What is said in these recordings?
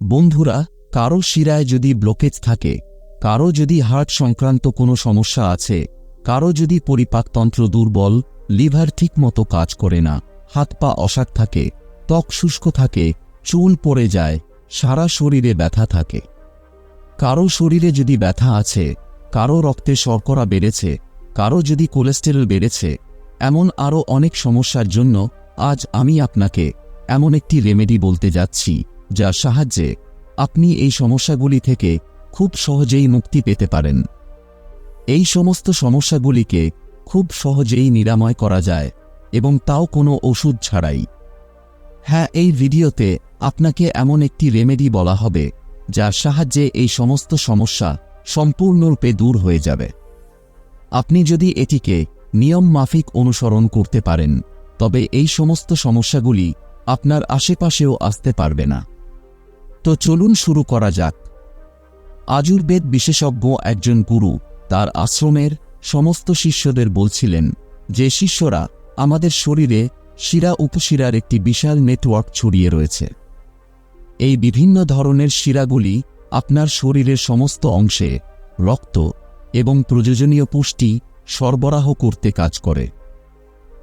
বন্ধুরা, কারও শিরায় যদি ব্লকেজ থাকে, কারও যদি হার্ট সংক্রান্ত কোনো সমস্যা আছে, কারও যদি পরিপাকতন্ত্র দুর্বল লিভার ঠিকমতো কাজ করে না, হাত পা অসাক থাকে, ত্বক শুষ্ক থাকে, চুল পড়ে যায়, সারা শরীরে ব্যথা থাকে। কারও শরীরে যদি ব্যথা আছে, কারও রক্তে শর্করা বেড়েছে, কারও যদি কোলেস্টেরল বেড়েছে, এমন আরও অনেক সমস্যার জন্য আজ আমি আপনাকে এমন একটি রেমেডি বলতে যাচ্ছি। যার সাহায্যে আপনি এই সমস্যাগুলি থেকে খুব সহজেই মুক্তি পেতে পারেন। এই সমস্ত সমস্যাগুলিকে খুব সহজেই নিরাময় করা যায় এবং তাও কোনো ওষুধ ছাড়াই। হ্যাঁ এই ভিডিওতে আপনাকে এমন একটি রেমেডি বলা হবে, যার সাহায্যে এই সমস্ত সমস্যা সম্পূর্ণরূপে দূর হয়ে যাবে। আপনি যদি এটিকে নিয়ম মাফিক অনুসরণ করতে পারেন, তবে এই সমস্ত সমস্যাগুলি আপনার আশেপাশেও আসতে পারবে না। তো চলুন শুরু করা যাক। আজুর্বেদ বিশেষজ্ঞ একজন গুরু তার আশ্রমের সমস্ত শিষ্যদের বলছিলেন যে, শিষ্যরা, আমাদের শরীরে শিরা উপশিরার একটি বিশাল নেটওয়ার্ক ছড়িয়ে রয়েছে। এই বিভিন্ন ধরনের শিরাগুলি আপনার শরীরের সমস্ত অংশে রক্ত এবং প্রয়োজনীয় পুষ্টি সরবরাহ করতে কাজ করে।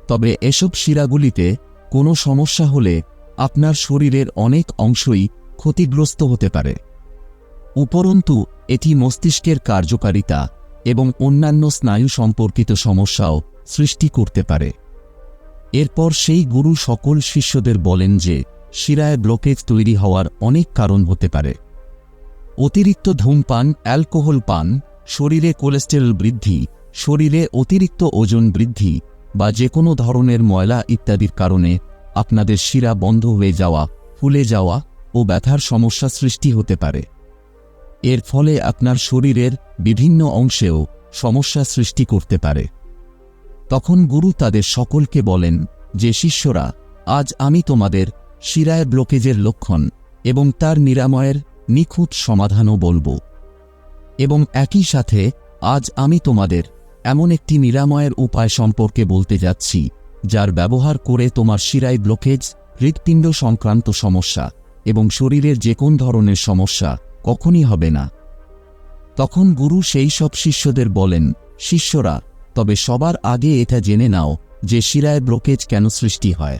তবে এসব শিরাগুলিতে কোনো সমস্যা হলে আপনার শরীরের অনেক অংশই ক্ষতিগ্রস্ত হতে পারে। উপরন্তু, এটি মস্তিষ্কের কার্যকারিতা এবং অন্যান্য স্নায়ু সম্পর্কিত সমস্যাও সৃষ্টি করতে পারে। এরপর সেই গুরু সকল শিষ্যদের বলেন যে, শিরায় ব্লকেজ তৈরি হওয়ার অনেক কারণ হতে পারে। অতিরিক্ত ধূমপান, অ্যালকোহল পান, শরীরে কোলেস্টেরল বৃদ্ধি, শরীরে অতিরিক্ত ওজন বৃদ্ধি বা যে কোনো ধরনের ময়লা ইত্যাদির কারণে আপনাদের শিরা বন্ধ হয়ে যাওয়া, ফুলে যাওয়া ও ব্যথার সমস্যা সৃষ্টি হতে পারে। এর ফলে আপনার শরীরের বিভিন্ন অংশেও সমস্যা সৃষ্টি করতে পারে। তখন গুরু তাদের সকলকে বলেন যে, শিষ্যরা, আজ আমি তোমাদের শিরায় ব্লকেজের লক্ষণ এবং তার নিরাময়ের নিখুঁত সমাধানও বলব। এবং একই সাথে আজ আমি তোমাদের এমন একটি নিরাময়ের উপায় সম্পর্কে বলতে যাচ্ছি, যার ব্যবহার করে তোমার শিরায় ব্লকেজ হৃৎপিণ্ড সংক্রান্ত সমস্যা এবং শরীরের যে কোন ধরনের সমস্যা কখনই হবে না। তখন গুরু সেই সব শিষ্যদের বলেন, শিষ্যরা, তবে সবার আগে এটা জেনে নাও যে শিরায় ব্লকেজ কেন সৃষ্টি হয়।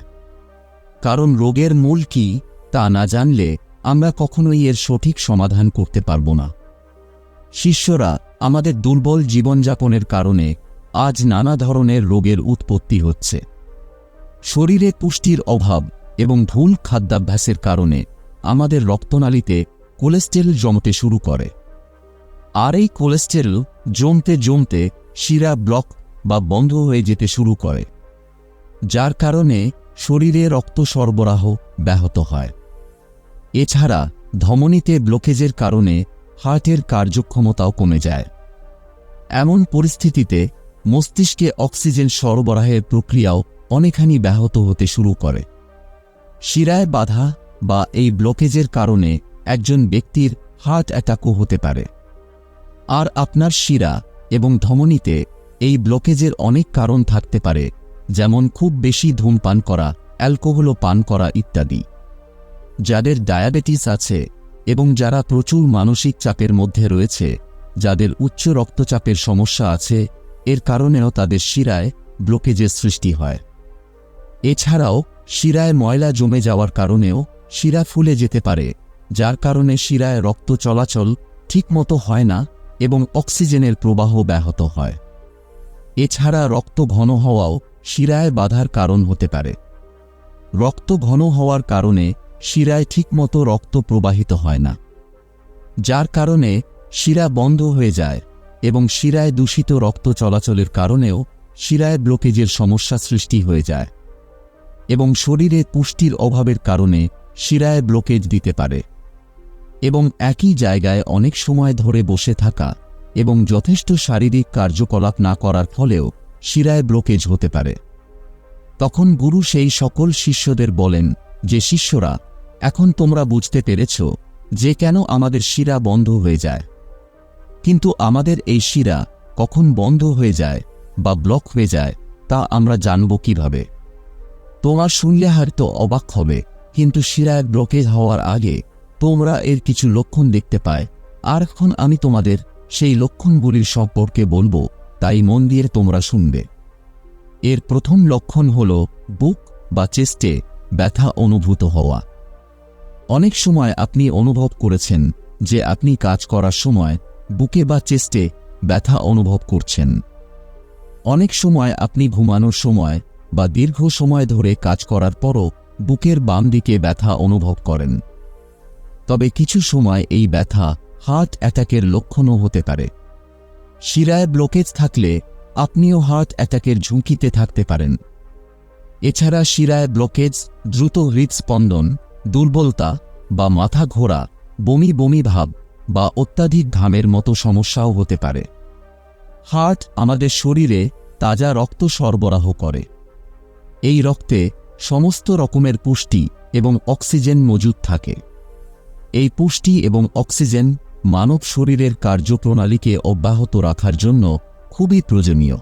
কারণ রোগের মূল কি তা না জানলে আমরা কখনোই এর সঠিক সমাধান করতে পারব না। শিষ্যরা, আমাদের দুর্বল জীবনযাপনের কারণে আজ নানা ধরনের রোগের উৎপত্তি হচ্ছে। শরীরে পুষ্টির অভাব এবং ভুল খাদ্যাভ্যাসের কারণে আমাদের রক্তনালীতে কোলেস্টেরল জমতে শুরু করে। আর এই কোলেস্টেরল জমতে জমতে শিরা ব্লক বা বন্ধ হয়ে যেতে শুরু করে, যার কারণে শরীরে রক্ত সরবরাহ ব্যাহত হয়। এছাড়া ধমনীতে ব্লকেজের কারণে হার্টের কার্যক্ষমতাও কমে যায়। এমন পরিস্থিতিতে মস্তিষ্কে অক্সিজেন সরবরাহের প্রক্রিয়াও অনেকখানি ব্যাহত হতে শুরু করে। শিরায় বাধা বা এই ব্লকেজের কারণে একজন ব্যক্তির হার্ট অ্যাটাকও হতে পারে। আর আপনার শিরা এবং ধমনীতে এই ব্লকেজের অনেক কারণ থাকতে পারে, যেমন খুব বেশি ধূমপান করা, অ্যালকোহলও পান করা ইত্যাদি। যাদের ডায়াবেটিস আছে এবং যারা প্রচুর মানসিক চাপের মধ্যে রয়েছে, যাদের উচ্চ রক্তচাপের সমস্যা আছে, এর কারণেও তাদের শিরায় ব্লকেজের সৃষ্টি হয়। এছাড়াও শিরায় ময়লা জমে যাওয়ার কারণেও শিরা ফুলে যেতে পারে, যার কারণে শিরায় রক্ত চলাচল ঠিকমতো হয় না এবং অক্সিজেনের প্রবাহ ব্যাহত হয়। এছাড়া রক্ত ঘন হওয়াও শিরায় বাধার কারণ হতে পারে। রক্ত ঘন হওয়ার কারণে শিরায় ঠিকমতো রক্ত প্রবাহিত হয় না, যার কারণে শিরা বন্ধ হয়ে যায় এবং শিরায় দূষিত রক্ত চলাচলের কারণেও শিরায় ব্লকেজের সমস্যা সৃষ্টি হয়ে যায় এবং শরীরে পুষ্টির অভাবের কারণে শিরায় ব্লকেজ দিতে পারে। এবং একই জায়গায় অনেক সময় ধরে বসে থাকা এবং যথেষ্ট শারীরিক কার্যকলাপ না করার ফলেও শিরায় ব্লকেজ হতে পারে। তখন গুরু সেই সকল শিষ্যদের বলেন যে, শিষ্যরা, এখন তোমরা বুঝতে পেরেছ যে কেন আমাদের শিরা বন্ধ হয়ে যায়। কিন্তু আমাদের এই শিরা কখন বন্ধ হয়ে যায় বা ব্লক হয়ে যায় তা আমরা জানব কীভাবে? তোমার শুনলে হয়তো অবাক হবে কিন্তু শিরায় ব্লকেজ হওয়ার আগে তোমরা এর কিছু লক্ষণ দেখতে পায়। আর এখন আমি তোমাদের সেই লক্ষণগুলির সম্পর্কে বলব, তাই মন দিয়ে তোমরা শুনবে। এর প্রথম লক্ষণ হল বুক বা চেস্টে ব্যথা অনুভূত হওয়া। অনেক সময় আপনি অনুভব করেছেন যে আপনি কাজ করার সময় বুকে বা চেস্টে ব্যথা অনুভব করছেন। অনেক সময় আপনি ঘুমানোর সময় বা দীর্ঘ সময় ধরে কাজ করার পরও বুকের বাম দিকে ব্যথা অনুভব করেন। তবে কিছু সময় এই ব্যথা হার্ট অ্যাটাকের লক্ষণও হতে পারে। শিরায় ব্লকেজ থাকলে আপনিও হার্ট অ্যাটাকের ঝুঁকিতে থাকতে পারেন। এছাড়া শিরায় ব্লকেজ, দ্রুত হৃদস্পন্দন, দুর্বলতা বা মাথা ঘোরা, বমি বমি ভাব বা অত্যাধিক ঘামের মতো সমস্যাও হতে পারে। হার্ট আমাদের শরীরে তাজা রক্ত সরবরাহ করে। এই রক্তে সমস্ত রকমের পুষ্টি এবং অক্সিজেন মজুদ থাকে। এই পুষ্টি এবং অক্সিজেন মানব শরীরের কার্যপ্রণালীকে অব্যাহত রাখার জন্য খুবই প্রয়োজনীয়।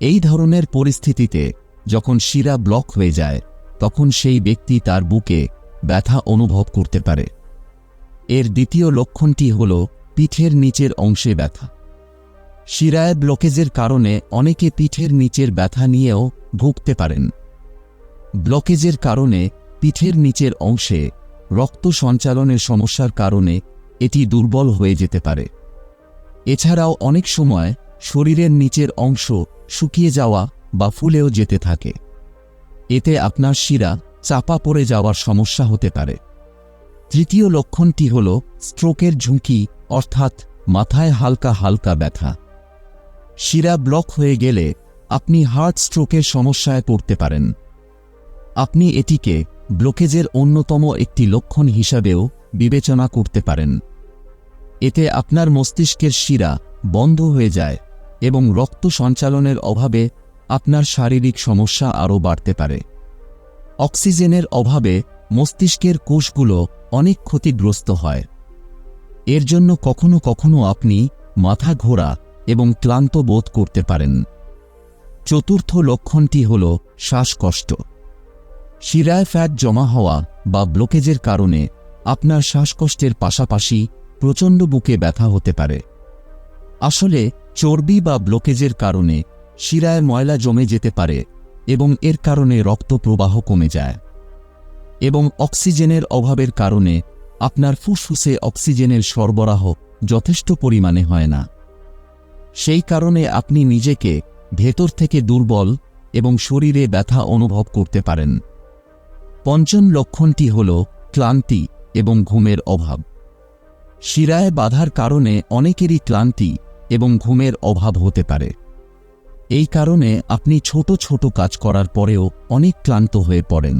এই ধরনের পরিস্থিতিতে যখন শিরা ব্লক হয়ে যায়, তখন সেই ব্যক্তি তার বুকে ব্যথা অনুভব করতে পারে। এর দ্বিতীয় লক্ষণটি হল পিঠের নিচের অংশে ব্যথা। শিরায় ব্লকেজের কারণে অনেকে পিঠের নিচের ব্যথা নিয়েও ভুগতে পারেন। ব্লকেজের কারণে পিঠের নিচের অংশে রক্ত সঞ্চালনের সমস্যার কারণে এটি দুর্বল হয়ে যেতে পারে। এছাড়াও অনেক সময় শরীরের নিচের অংশ শুকিয়ে যাওয়া বা ফুলেও যেতে থাকে। এতে আপনার শিরা চাপা পড়ে যাওয়ার সমস্যা হতে পারে। তৃতীয় লক্ষণটি হল স্ট্রোকের ঝুঁকি, অর্থাৎ মাথায় হালকা হালকা ব্যথা। শিরা ব্লক হয়ে গেলে আপনি হার্ট স্ট্রোকের সমস্যায় পড়তে পারেন। আপনি এটিকে ব্লকেজের অন্যতম একটি লক্ষণ হিসাবেও বিবেচনা করতে পারেন। এতে আপনার মস্তিষ্কের শিরা বন্ধ হয়ে যায় এবং রক্ত সঞ্চালনের অভাবে আপনার শারীরিক সমস্যা আরও বাড়তে পারে। অক্সিজেনের অভাবে মস্তিষ্কের কোষগুলো অনেক ক্ষতিগ্রস্ত হয়। এর জন্য কখনো কখনো আপনি মাথা ঘোরা এবং ক্লান্ত বোধ করতে পারেন। চতুর্থ লক্ষণটি হল শ্বাসকষ্ট। শিরায় ফ্যাট জমা হওয়া বা ব্লকেজের কারণে আপনার শ্বাসকষ্টের পাশাপাশি প্রচণ্ড বুকে ব্যথা হতে পারে। আসলে চর্বি বা ব্লকেজের কারণে শিরায় ময়লা জমে যেতে পারে এবং এর কারণে রক্ত প্রবাহ কমে যায়। এবং অক্সিজেনের অভাবের কারণে আপনার ফুসফুসে অক্সিজেনের সরবরাহ যথেষ্ট পরিমাণে হয় না। সেই কারণে আপনি নিজেকে ভেতর থেকে দুর্বল এবং শরীরে ব্যথা অনুভব করতে পারেন। পঞ্চম লক্ষণটি হল ক্লান্তি এবং ঘুমের অভাব। শিরায় বাধার কারণে অনেকেরই ক্লান্তি এবং ঘুমের অভাব হতে পারে। এই কারণে আপনি ছোট ছোট কাজ করার পরেও অনেক ক্লান্ত হয়ে পড়েন।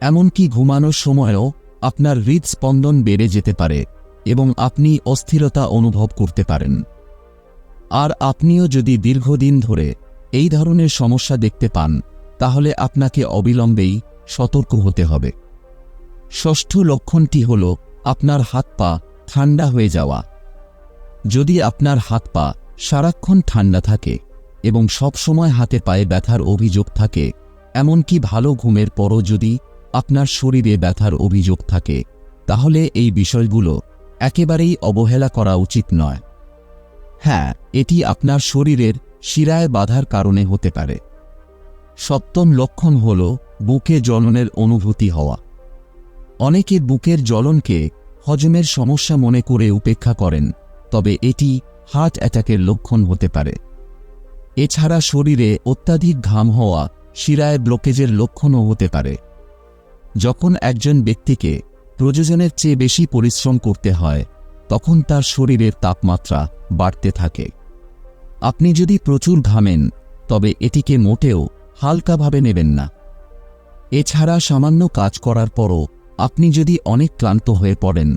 এমনকি ঘুমানোর সময়ও আপনার হৃদস্পন্দন বেড়ে যেতে পারে এবং আপনি অস্থিরতা অনুভব করতে পারেন। আর আপনিও যদি দীর্ঘদিন ধরে এই ধরনের সমস্যা দেখতে পান, তাহলে আপনাকে অবিলম্বেই সতর্ক হতে হবে। ষষ্ঠ লক্ষণটি হল আপনার হাত পা ঠান্ডা হয়ে যাওয়া। যদি আপনার হাত পা সারাক্ষণ ঠান্ডা থাকে এবং সবসময় হাতে পায়ে ব্যথার অভিযোগ থাকে, এমনকি ভালো ঘুমের পরও যদি আপনার শরীরে ব্যথার অভিযোগ থাকে, তাহলে এই বিষয়গুলো একেবারেই অবহেলা করা উচিত নয়। হ্যাঁ এটি আপনার শরীরের শিরায় বাধার কারণে হতে পারে। সপ্তম লক্ষণ হল বুকে জ্বলনের অনুভূতি হওয়া। অনেকে বুকের জ্বলনকে হজমের সমস্যা মনে করে উপেক্ষা করেন, তবে এটি হার্ট অ্যাটাকের লক্ষণ হতে পারে। এছাড়া শরীরে অত্যাধিক ঘাম হওয়া শিরায় ব্লকেজের লক্ষণও হতে পারে। যখন একজন ব্যক্তিকে প্রয়োজনের চেয়ে বেশি পরিশ্রম করতে হয়, তখন তার শরীরের তাপমাত্রা বাড়তে থাকে। আপনি যদি প্রচুর ঘামেন, তবে এটিকে মোটেও হালকাভাবে নেবেন না। এছাড়া সামান্য কাজ করার পরও আপনি যদি অনেক ক্লান্ত হয়ে পড়েন,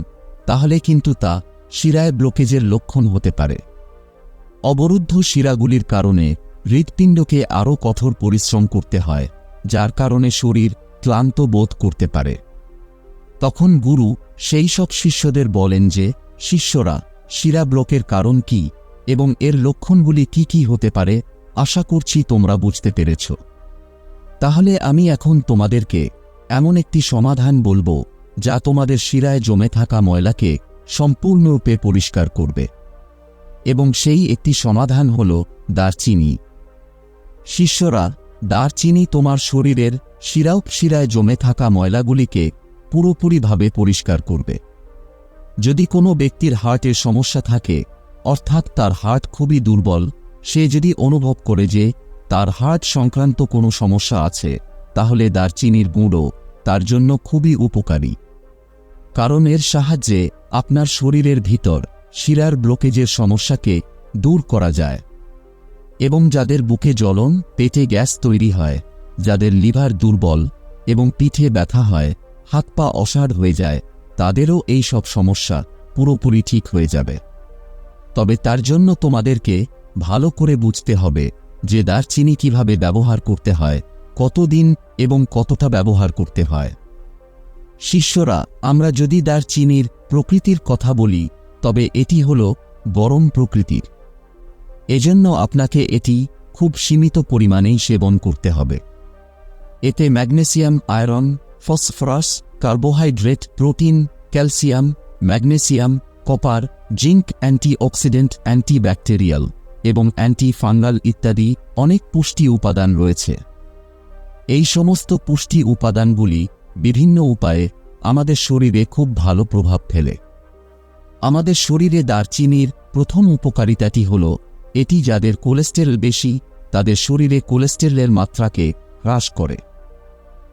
তাহলে কিন্তু তা শিরায় ব্লকেজের লক্ষণ হতে পারে। অবরুদ্ধ শিরাগুলির কারণে হৃৎপিণ্ডকে আরও কঠোর পরিশ্রম করতে হয়, যার কারণে শরীর ক্লান্ত বোধ করতে পারে। তখন গুরু সেই সব শিষ্যদের বলেন যে, শিষ্যরা, শিরা ব্লকের কারণ কি এবং এর লক্ষণগুলি কি কি হতে পারে, আশা করছি তোমরা বুঝতে পেরেছ। তাহলে আমি এখন তোমাদেরকে এমন একটি সমাধান বলব, যা তোমাদের শিরায় জমে থাকা ময়লাকে সম্পূর্ণরূপে পরিষ্কার করবে। এবং সেই একটি সমাধান হল দারচিনি। শিষ্যরা, দারচিনি তোমার শরীরের শিরাও শিরায় জমে থাকা ময়লাগুলিকে পুরোপুরিভাবে পরিষ্কার করবে। যদি কোনো ব্যক্তির হার্টের সমস্যা থাকে, অর্থাৎ তার হার্ট খুবই দুর্বল, সে যদি অনুভব করে যে তার হার্ট সংক্রান্ত কোনো সমস্যা আছে, তাহলে দারচিনির গুঁড়ো তার জন্য খুবই উপকারী। কারণ এর সাহায্যে আপনার শরীরের ভিতর শিরার ব্লকেজের সমস্যাকে দূর করা যায় এবং যাদের বুকে জ্বলন, পেটে গ্যাস তৈরি হয়, যাদের লিভার দুর্বল এবং পিঠে ব্যথা হয়, হাত পা অসাড় হয়ে যায়, তাদেরও এই সব সমস্যা পুরোপুরি ঠিক হয়ে যাবে। তবে তার জন্য তোমাদেরকে ভালো করে বুঝতে হবে যে দারচিনি কীভাবে ব্যবহার করতে হয়, কতদিন এবং কতটা ব্যবহার করতে হয়। শিষ্যরা, আমরা যদি দারচিনির প্রকৃতির কথা বলি, তবে এটি হল গরম প্রকৃতির। এজন্য আপনাকে এটি খুব সীমিত পরিমাণেই সেবন করতে হবে। এতে magnesium, iron, phosphorus, carbohydrate, protein, calcium, magnesium, copper, zinc, antioxidant, antibacterial. এবং অ্যান্টি ফাঙ্গাল ইত্যাদি অনেক পুষ্টি উপাদান রয়েছে। এই সমস্ত পুষ্টি উপাদানগুলি বিভিন্ন উপায়ে আমাদের শরীরে খুব ভালো প্রভাব ফেলে। আমাদের শরীরে দারচিনির প্রথম উপকারিতাটি হল, এটি যাদের কোলেস্টেরল বেশি, তাদের শরীরে কোলেস্টেরলের মাত্রাকে হ্রাস করে।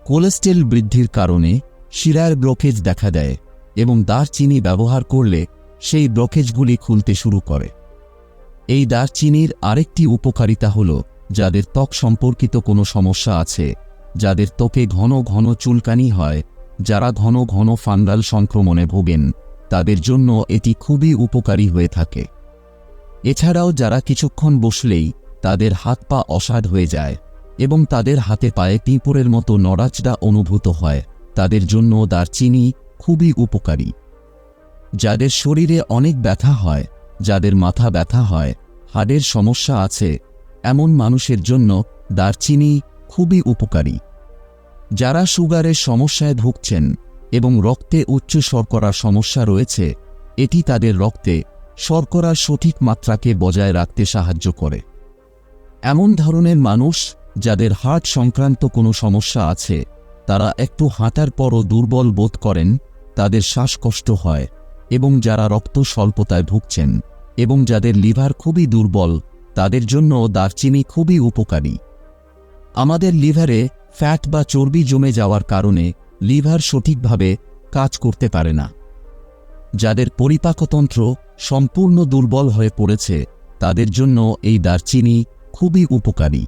কোলেস্টেরল বৃদ্ধির কারণে শিরার ব্লকেজ দেখা দেয় এবং দারচিনি ব্যবহার করলে সেই ব্লকেজগুলি খুলতে শুরু করে। এই দারচিনির আরেকটি উপকারিতা হল, যাদের ত্বক সম্পর্কিত কোনো সমস্যা আছে, যাদের ত্বকে ঘন ঘন চুলকানি হয়, যারা ঘন ঘন ফাঙ্গাল সংক্রমণে ভোগেন, তাদের জন্য এটি খুবই উপকারী হয়ে থাকে। এছাড়াও যারা কিছুক্ষণ বসলেই তাদের হাত পা অসাড় হয়ে যায় এবং তাদের হাতে পায়ে পিঁপড়ের মতো নড়াচড়া অনুভূত হয়, তাদের জন্য দারচিনি খুবই উপকারী। যাদের শরীরে অনেক ব্যথা হয় যাদের মাথা ব্যথা হয়, হাড়ের সমস্যা আছে, এমন মানুষের জন্য দারচিনি খুবই উপকারী। যারা সুগারের সমস্যায় ভুগছেন এবং রক্তে উচ্চ শর্করার সমস্যা রয়েছে, এটি তাদের রক্তে শর্করার সঠিক মাত্রাকে বজায় রাখতে সাহায্য করে। এমন ধরনের মানুষ যাদের হার্ট সংক্রান্ত কোনো সমস্যা আছে, তারা একটু হাঁটার পরও দুর্বল বোধ করেন, তাদের শ্বাসকষ্ট হয়। এবং যারা রক্ত স্বল্পতায় ভুগছেন এবং যাদের লিভার খুবই দুর্বল, তাদের জন্য দারচিনি খুবই উপকারী। আমাদের লিভারে ফ্যাট বা চর্বি জমে যাওয়ার কারণে লিভার সঠিকভাবে কাজ করতে পারে না। যাদের পরিপাকতন্ত্র সম্পূর্ণ দুর্বল হয়ে পড়েছে, তাদের জন্য এই দারচিনি খুবই উপকারী।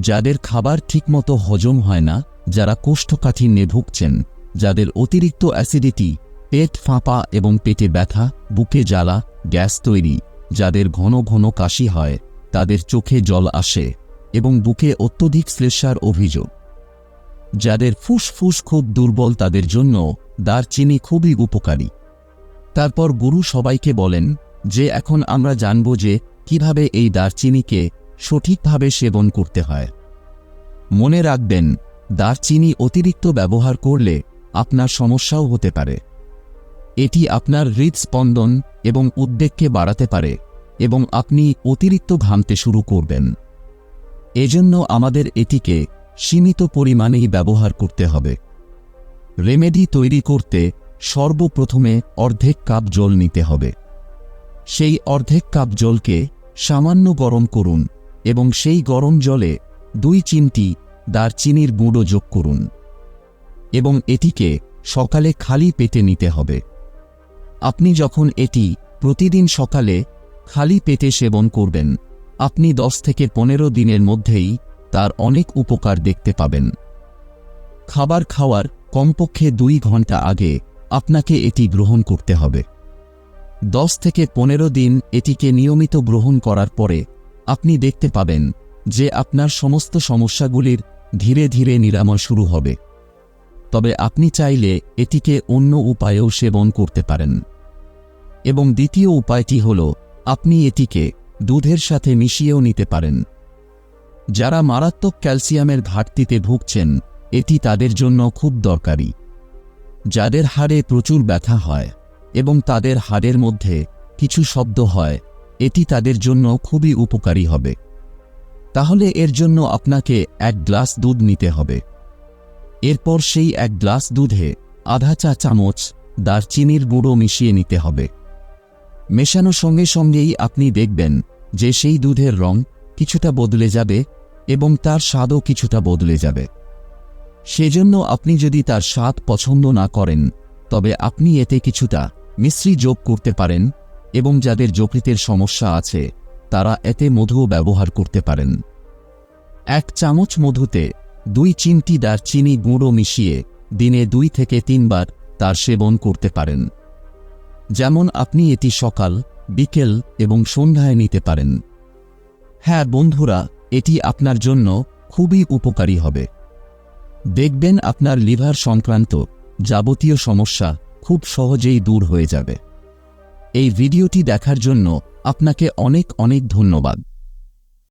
যাদের খাবার ঠিকমতো হজম হয় না, যারা কোষ্ঠকাঠিন্যে ভুগছেন, যাদের অতিরিক্ত অ্যাসিডিটি পেট ফাঁপা এবং পেটে ব্যথা, বুকে জ্বালা, গ্যাস তৈরি, যাদের ঘন ঘন কাশি হয়, তাদের চোখে জল আসে এবং বুকে অত্যধিক শ্লেষার অভিযোগ। যাদের ফুসফুস খুব দুর্বল তাদের জন্য দারচিনি খুবই উপকারী। তারপর গুরু সবাইকে বলেন যে, এখন আমরা জানব যে, কীভাবে এই দারচিনিকে সঠিকভাবে সেবন করতে হয়। মনে রাখবেন দারচিনি অতিরিক্ত ব্যবহার করলে আপনার সমস্যাও হতে পারে। এটি আপনার হৃদস্পন্দন এবং উদ্বেগকে বাড়াতে পারে এবং আপনি অতিরিক্ত ঘামতে শুরু করবেন। এজন্য আমাদের এটিকে সীমিত পরিমাণেই ব্যবহার করতে হবে। রেমেডি তৈরি করতে সর্বপ্রথমে অর্ধেক কাপ জল নিতে হবে। সেই অর্ধেক কাপ জলকে সামান্য গরম করুন এবং সেই গরম জলে দুই চিমটি দারচিনির গুঁড়ো যোগ করুন এবং এটিকে সকালে খালি পেটে নিতে হবে। আপনি যখন এটি প্রতিদিন সকালে খালি পেটে সেবন করবেন, আপনি দশ থেকে পনেরো দিনের মধ্যেই তার অনেক উপকার দেখতে পাবেন। খাবার খাওয়ার কমপক্ষে দুই ঘণ্টা আগে আপনাকে এটি গ্রহণ করতে হবে। দশ থেকে পনেরো দিন এটিকে নিয়মিত গ্রহণ করার পরে আপনি দেখতে পাবেন যে আপনার সমস্ত সমস্যাগুলির ধীরে ধীরে নিরাময় শুরু হবে। তবে আপনি চাইলে এটিকে অন্য উপায়েও সেবন করতে পারেন। এবং দ্বিতীয় উপায়টি হল, আপনি এটিকে দুধের সাথে মিশিয়েও নিতে পারেন। যারা মারাত্মক ক্যালসিয়ামের ঘাটতিতে ভুগছেন, এটি তাদের জন্য খুব দরকারি। যাদের হাড়ে প্রচুর ব্যথা হয় এবং তাদের হাড়ের মধ্যে কিছু শব্দ হয়, এটি তাদের জন্য খুবই উপকারী হবে। তাহলে এর জন্য আপনাকে এক গ্লাস দুধ নিতে হবে। এরপর সেই এক গ্লাস দুধে আধা চা চামচ দারচিনির গুঁড়ো মিশিয়ে নিতে হবে। মেশানোর সঙ্গে সঙ্গেই আপনি দেখবেন যে সেই দুধের রং কিছুটা বদলে যাবে এবং তার স্বাদও কিছুটা বদলে যাবে। সেজন্য আপনি যদি তার স্বাদ পছন্দ না করেন, তবে আপনি এতে কিছুটা মিশ্রি যোগ করতে পারেন এবং যাদের যকৃতের সমস্যা আছে, তারা এতে মধুও ব্যবহার করতে পারেন। এক চামচ মধুতে দুই চিমটি দারচিনি গুঁড়ো মিশিয়ে দিনে দুই থেকে তিনবার তার সেবন করতে পারেন। যেমন আপনি এটি সকাল, বিকেল এবং সন্ধ্যায় নিতে পারেন। হ্যাঁ বন্ধুরা, এটি আপনার জন্য খুবই উপকারী হবে। দেখবেন আপনার লিভার সংক্রান্ত যাবতীয় সমস্যা খুব সহজেই দূর হয়ে যাবে। এই ভিডিওটি দেখার জন্য আপনাকে অনেক অনেক ধন্যবাদ।